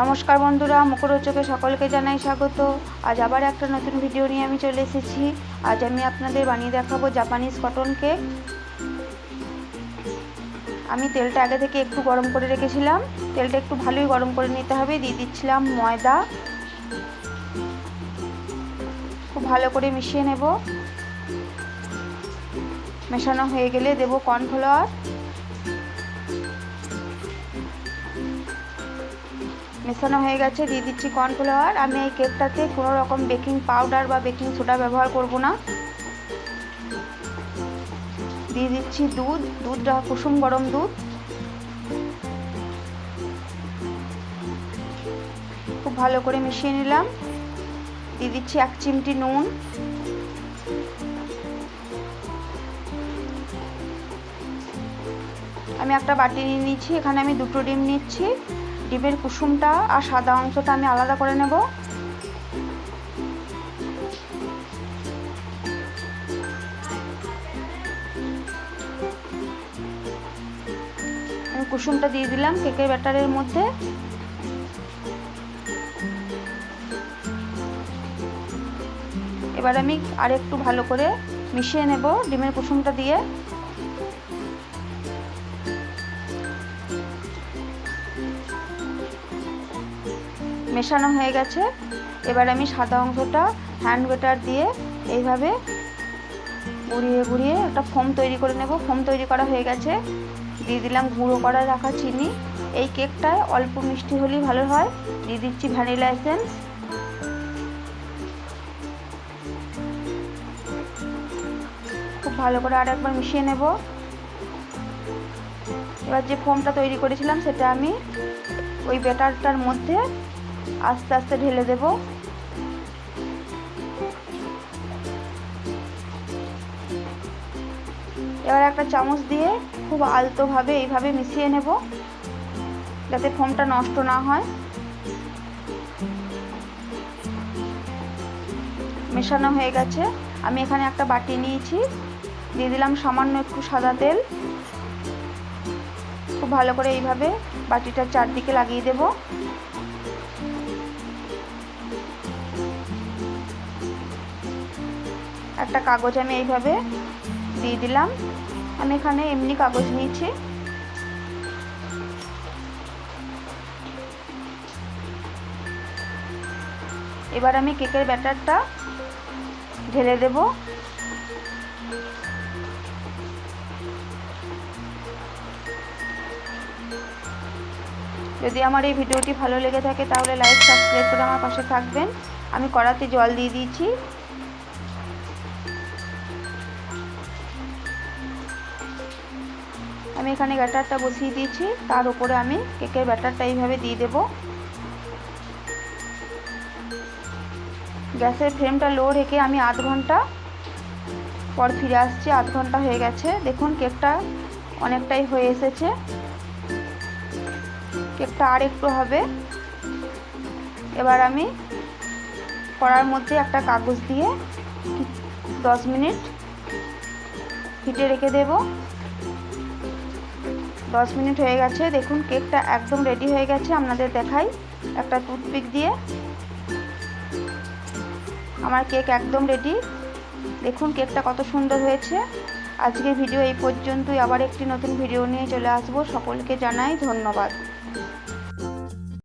নমস্কার বন্ধুরা, মুখরোচকে সকলকে জানাই স্বাগত। আজ আবার একটা নতুন ভিডিও নিয়ে আমি চলে এসেছি। আজ আমি আপনাদের বানিয়ে দেখাবো জাপানিজ কটন কেক আমি তেলটা আগে থেকে একটু গরম করে রেখেছিলাম। তেলটা একটু ভালোই গরম করে নিতে হবে। দিয়ে দিচ্ছিলাম ময়দা। খুব ভালো করে মিশিয়ে নেব। মেশানো হয়ে গেলে দেবো কর্নফ্লাওয়ার মেশানো হয়ে গেছে, দিয়ে দিচ্ছি কর্নফ্লাওয়ার আমি এই কেকটাতে কোনো রকম বেকিং পাউডার বা বেকিং সোডা ব্যবহার করব না। দিয়ে দিচ্ছি দুধ দুধটা কুসুম গরম দুধ। খুব ভালো করে মিশিয়ে নিলাম। দিয়ে দিচ্ছি এক চিমটি নুন। আমি একটা বাটি নিয়ে নিচ্ছি, এখানে আমি দুটো ডিম নিচ্ছি। ডিমের কুসুমটা আর সাদা অংশটা আমি আলাদা করে নেব। কুসুমটা দিয়ে দিলাম কেকের ব্যাটারের মধ্যে। এবার আমি আর একটু ভালো করে মিশিয়ে নেব ডিমের কুসুমটা দিয়ে। মেশানো হয়ে গেছে। এবার আমি সাদা অংশটা হ্যান্ড ওয়েটার দিয়ে এইভাবে গুড়িয়ে গুড়িয়ে একটা ফোম তৈরি করে নেব। ফোম তৈরি করা হয়ে গেছে। দিয়ে দিলাম গুঁড়ো করা রাখা চিনি। এই কেকটায় অল্প মিষ্টি হলেই ভালো হয়। দিয়ে দিচ্ছি ভ্যানিলা এসেন্স। খুব ভালো করে আর একবার মিশিয়ে নেব। এবার যে ফোমটা তৈরি করেছিলাম, সেটা আমি ওই ব্যাটারটার মধ্যে আস্তে আস্তে ঢেলে দেব। এবার একটা চামচ দিয়ে খুব আলতোভাবে এইভাবে মিশিয়ে নেব, যাতে ফোমটা নষ্ট না হয়। মেশানো হয়ে গেছে। আমি এখানে একটা বাটি নিয়েছি। দিয়ে দিলাম সামান্য একটু সাদা তেল। খুব ভালো করে এইভাবে বাটিটার চারদিকে লাগিয়ে দেবো। একটা কাগজ আমি এইভাবে দিয়ে দিলাম। আমি এখানে এমনি কাগজ নিয়েছি। এবার আমি কেকের ব্যাটারটা ঢেলে দেব। যদি আমার এই ভিডিওটি ভালো লেগে থাকে, তাহলে লাইক সাবস্ক্রাইব করে আমার পাশে থাকবেন। আমি কড়াতে জল দিয়ে দিয়েছি। আমি এখানে ব্যাটারটা বসিয়ে দিয়েছি। তার উপরে আমি কেকের ব্যাটারটা এইভাবে দিয়ে দেব। গ্যাসের ফ্লেমটা লো রেখে আমি আধ ঘণ্টা পর ফিরে আসছি। আধ ঘণ্টা হয়ে গেছে। দেখুন, কেকটা অনেকটাই হয়ে এসেছে। কেকটা আর একটু হবে। এবার আমি কড়ার মধ্যে একটা কাগজ দিয়ে দশ মিনিট হিটে রেখে দেবো। দশ মিনিট হয়ে গেছে। দেখুন, কেকটা একদম রেডি হয়ে গেছে। আপনাদের দেখাই একটা টুথপিক দিয়ে। আমার কেক একদম রেডি দেখুন, কেকটা কত সুন্দর হয়েছে। আজকে ভিডিও এই পর্যন্তই। আবার একটি নতুন ভিডিও নিয়ে চলে আসব। সকলকে জানাই ধন্যবাদ।